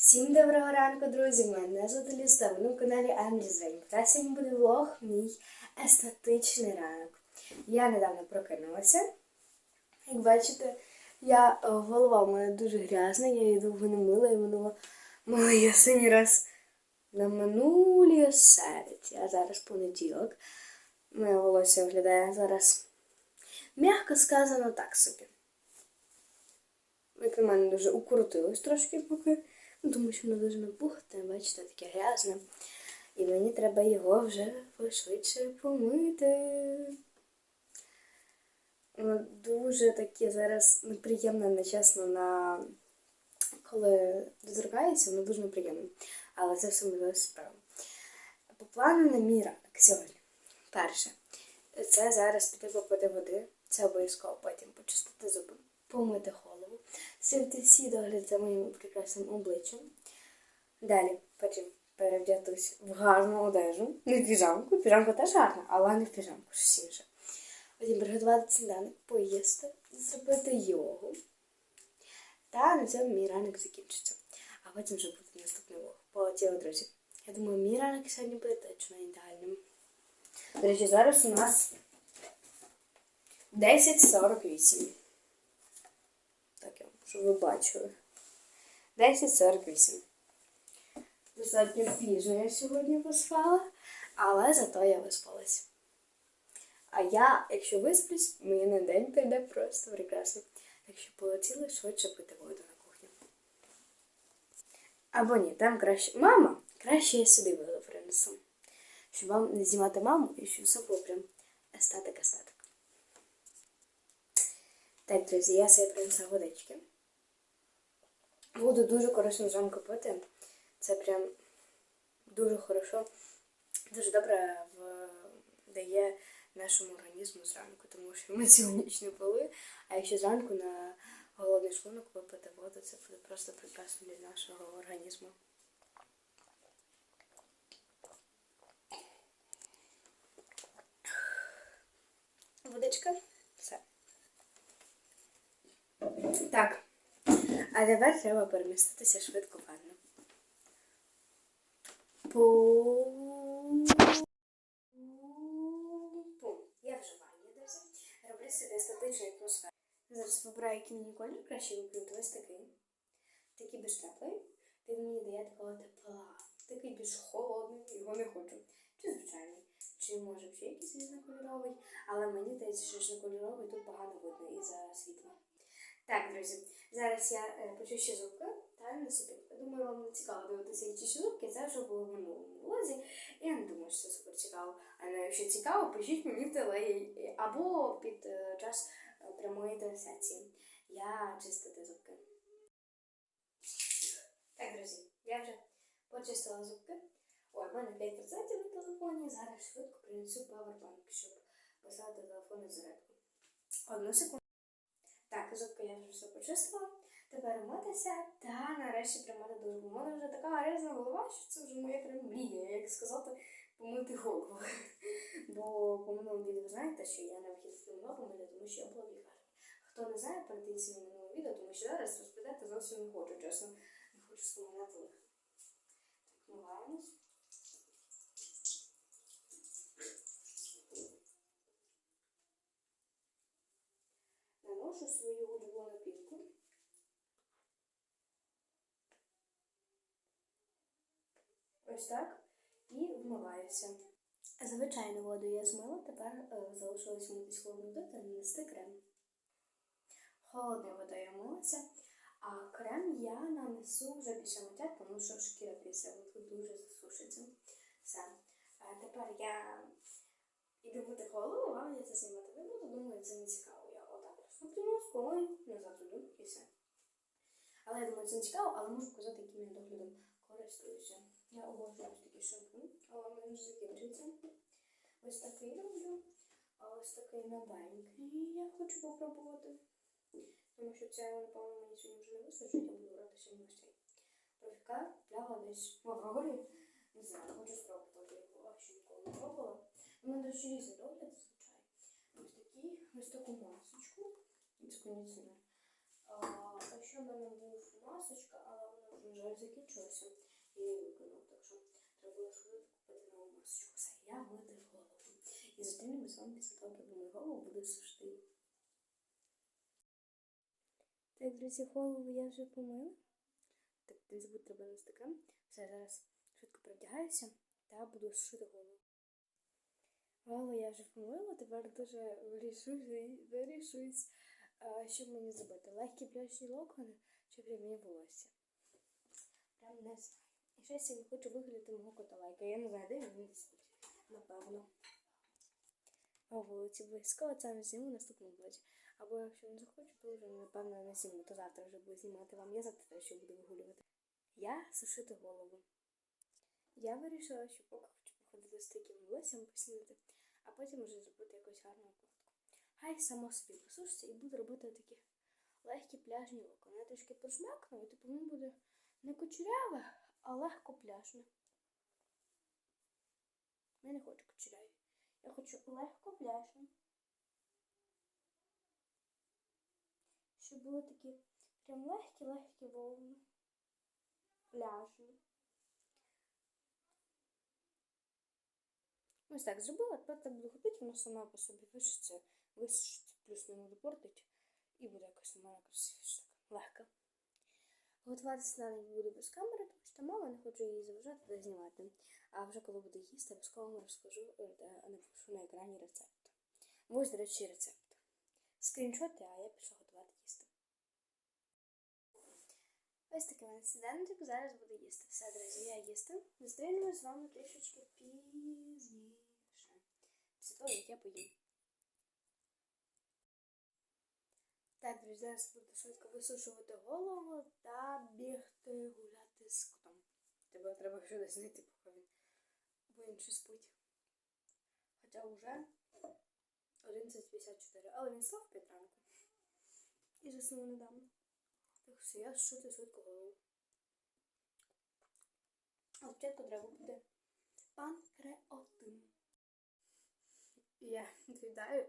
Всім доброго ранку, друзі! Мене звати Ліста, ви на каналі Емлі Та сьогодні буде влог мій естетичний ранок. Я недавно прокинулася. Як бачите, я, е, голова у мене дуже грязна, я її довго не мила і минула мила я останній раз на минулій середі. А зараз понеділок. Моє волосся виглядає зараз, м'яко сказано, так собі. Як на мене дуже укрутилось трошки поки. Ну, тому що воно дуже напухте, бачите, таке грязне. І мені треба його вже пошвидше помити. Воно дуже таке зараз неприємне, нечесно, на коли доторкається, воно дуже неприємне. Але це все можливо справа. По плану на мій сьогодні. Перше, це зараз піти попити води. Це обов'язково потім почистити зуби, помити голову, зробити всі догляд за моїм прекрасним обличчям. Далі потім перевдятись в гарну одежу. Не в піжамку. Піжамка теж гарна, але не в піжамку, щось інше. Потім приготувати сніданок, поїсти, зробити йогу. Та на цьому мій ранок закінчиться. А потім вже буде наступний влог. Полетіли, друзі. Я думаю, мій ранок сьогодні буде точно ідеальним. До речі, зараз у нас 10.48. Щоб ви бачили. 10.48. Достатньо пізно я сьогодні поспала, але зато я виспалась. А я, якщо висплюсь, мені на день прийде просто прекрасно. Так що полетіли швидше пити воду на кухню. Або ні, там краще. Мама! Краще я сюди воду принесу. Щоб вам не знімати маму і щоб все було прям естетик-естетик. Так, друзі, я собі принесла водички. Воду дуже корисно зранку пити. Це прям дуже хорошо, дуже добре дає нашому організму зранку, тому що ми цілу ніч не пили. А якщо зранку на голодний шлунок випити воду, це буде просто прекрасно для нашого організму. Водичка. Все. Так. А тепер треба переміститися швидко в ванну. Я вже ванні, друзі. Роблю собі естетичну атмосферу. Зараз вибираю, який мені колір краще вибрати ось такий. Такий більш теплий. Він мені дає такого тепла. Такий більш холодний, його не хочу. Чи звичайний, чи може ще якийсь різнокольоровий, але мені здається, що різнокольоровий тут погано видно із-за світла. Так, друзі, зараз я е, почищу зубки та на собі. Думаю, вам не цікаво дивитися, чищу зубки, це вже було в минулому влозі. Я не думаю, що це супер цікаво. Але якщо цікаво, пишіть мені в телеї або під е, час е, прямої трансляції. Я чистити зубки. Так, друзі, я вже почистила зубки. Ой, в мене 5% на телефоні. Зараз швидко принесу павербанк, щоб поставити телефон зарядку. Одну секунду. Так, зубки я вже все почистила. Тепер митися та нарешті приймати. Бо в мене вже така грязна голова, що це вже моя прям мрія, як сказати, помити голову. Бо по минулому відео ви знаєте, що я не могла помити, тому що я була в лікарні. Хто не знає, передивіться на минуле відео, тому що зараз розповідати зовсім не хочу, чесно. Не хочу споминати лих. Так, миваємось. Наношу свою улюблену пінку. Ось так. І вмиваюся. Звичайну воду я змила, тепер е, залишилось митись водою та нанести крем. Холодною водою я милася, а крем я нанесу вже після миття, тому що шкіра після воду дуже засушиться. Все. А тепер я іду мити голову, вам я це знімати не буду, думаю, це не цікаво. Я отак розпутину, назад туди і все. Але я думаю, це не цікаво, але можу показати, яким я доглядом користуюся. Я обожнюю ось такий шампунь, але в мене вже закінчується. Ось такий роблю, а ось такий новенький я хочу попробувати. Тому що це, напевно, мені сьогодні вже не вистачить, я буду брати сьогодні ось цей. Профікар лягла десь в Аврорі. Не знаю, хочу спробувати а ще ніколи не пробувала. У мене дуже різний догляд зазвичай. Ось такий, ось таку масочку. Кондиціонер. А ще в мене був масочка, але вона вже закінчилася. Я її так що треба було швидко купити нову масочку. Все, я витер голову. І зустрінемось з вами після того, як мою голову буду сушити. Так, друзі, голову я вже помила. Так, не забудь треба на інстаграм. Все, зараз швидко перевдягаюся та буду сушити голову. Голову я вже помила, тепер дуже вирішусь, вирішусь, а, що мені зробити. Легкі пляшні локони чи прямі волосся. Прям не знаю. І ще я хочу виглядати мого кота лайка. Я не знаю, де він десь. Напевно. А вулиці близько, це не зніму наступному блоці. Або якщо не захочу, то вже напевно не зніму, то завтра вже буду знімати вам. Я завтра теж ще буду вигулювати. Я сушити голову. Я вирішила, що поки хочу походити з таким волоссям поснідати, а потім вже зробити якусь гарну. Хай само собі посушиться і буду робити такі легкі пляжні. Я трішки пожмакну, і типу воно буде не кучеряве, а легко пляжне. Я не хочу кучеряві. Я хочу легко пляжне. Щоб були такі прям легкі-легкі волни. Пляжні. Ось так зробила, тепер так буду ходити, воно сама по собі вишиться, висушиться, плюс не буду і буде якось на мене красивіше, легко. Готуватися на не буду без камери, тому що мама не хочу її заважати та знімати. А вже коли буду їсти, обов'язково вам розкажу, е, напишу на екрані рецепт. Ось, до речі, рецепт. Скріншоти, а я пішла готувати їсти. Ось такий мене сніданочок, зараз буду їсти. Все, друзі, я їсти. Зустрінемось з вами трішечки пізніше. Після того, як я поїм. Так, друзі, зараз буду швидко висушувати голову та бігти гуляти з котом. Тебе треба ще десь знайти, поки він, бо він ще спить. Хоча вже 11.54, але він став в 5 ранку. І заснув недавно. Так все, я шути швидко голову. А спочатку треба буде панкреатин. Я відповідаю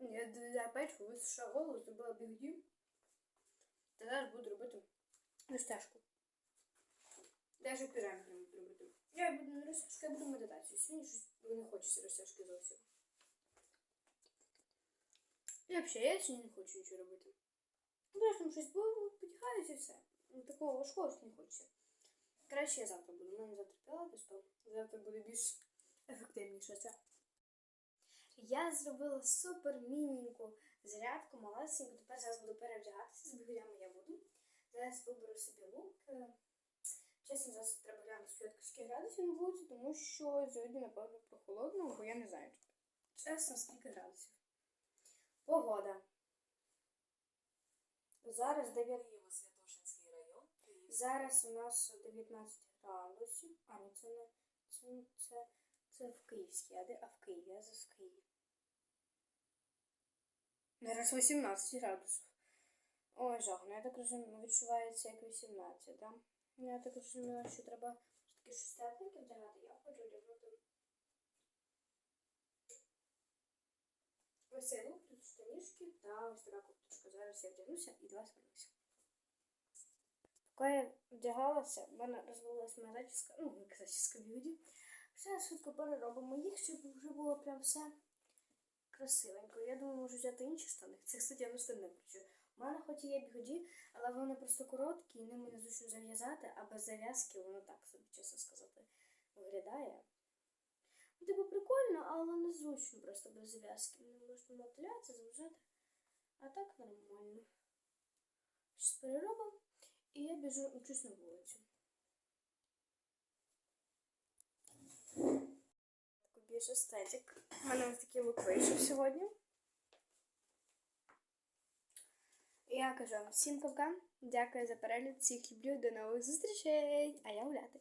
я за печку висушила голову, зробила бігді. Та зараз буду робити розтяжку. Даже піжамі буду робити. Я буду не розтяжку, я буду медитацію. Сьогодні щось не хочеться розтяжки зовсім. І взагалі, я сьогодні не хочу нічого робити. Ну, Просто щось потягаюся і все. Ну, Такого важкого не хочеться. Краще я завтра буду. У мене завтра пілатес, то завтра буде більш ефективніше це. Я зробила супер мініньку зарядку, малесеньку. Тепер зараз буду перевдягатися, з бігулями я буду. Зараз виберу собі лук. Е, Чесно, зараз треба глянути скільки градусів на вулиці, тому що сьогодні, напевно, прохолодно, бо я не знаю. Чесно, скільки градусів. Погода. Зараз 9. Києво-Святошинський район, Зараз у нас 19 градусів. А, ні, це не це, це, це в Київській, а де? А в Києві, я зараз в Києві. Зараз 18 градусів. Ой, жах, ну я так розумію, відчувається як 18, так? Ну, я так розумію, що треба щось тепленьке вдягати. Я хочу одягнути. Ось цей лук, тут штанішки та ось така курточка. Зараз я вдягнуся і до вас вернуся. Коли я вдягалася, в мене розвалилася моя зачіска, ну, зачіска б'юді. Все швидко переробимо їх, щоб вже було прям все красивенько. Я думаю, можу взяти інші штани. Я на штани не кричу. У мене хоч і є бігоді, але вони просто короткі, і ними незручно зав'язати, а без зав'язки воно так собі, чесно сказати, виглядає. Ну, типу, прикольно, але незручно просто без зав'язки. Не можна мотиляться, завжати. А так нормально. Щось переробимо. І я біжу учусь на вулицю. Такий більш естетик. У мене ось такий лук вийшов сьогодні. Я кажу вам всім пока. Дякую за перегляд. Всіх люблю. До нових зустрічей. А я гуляти.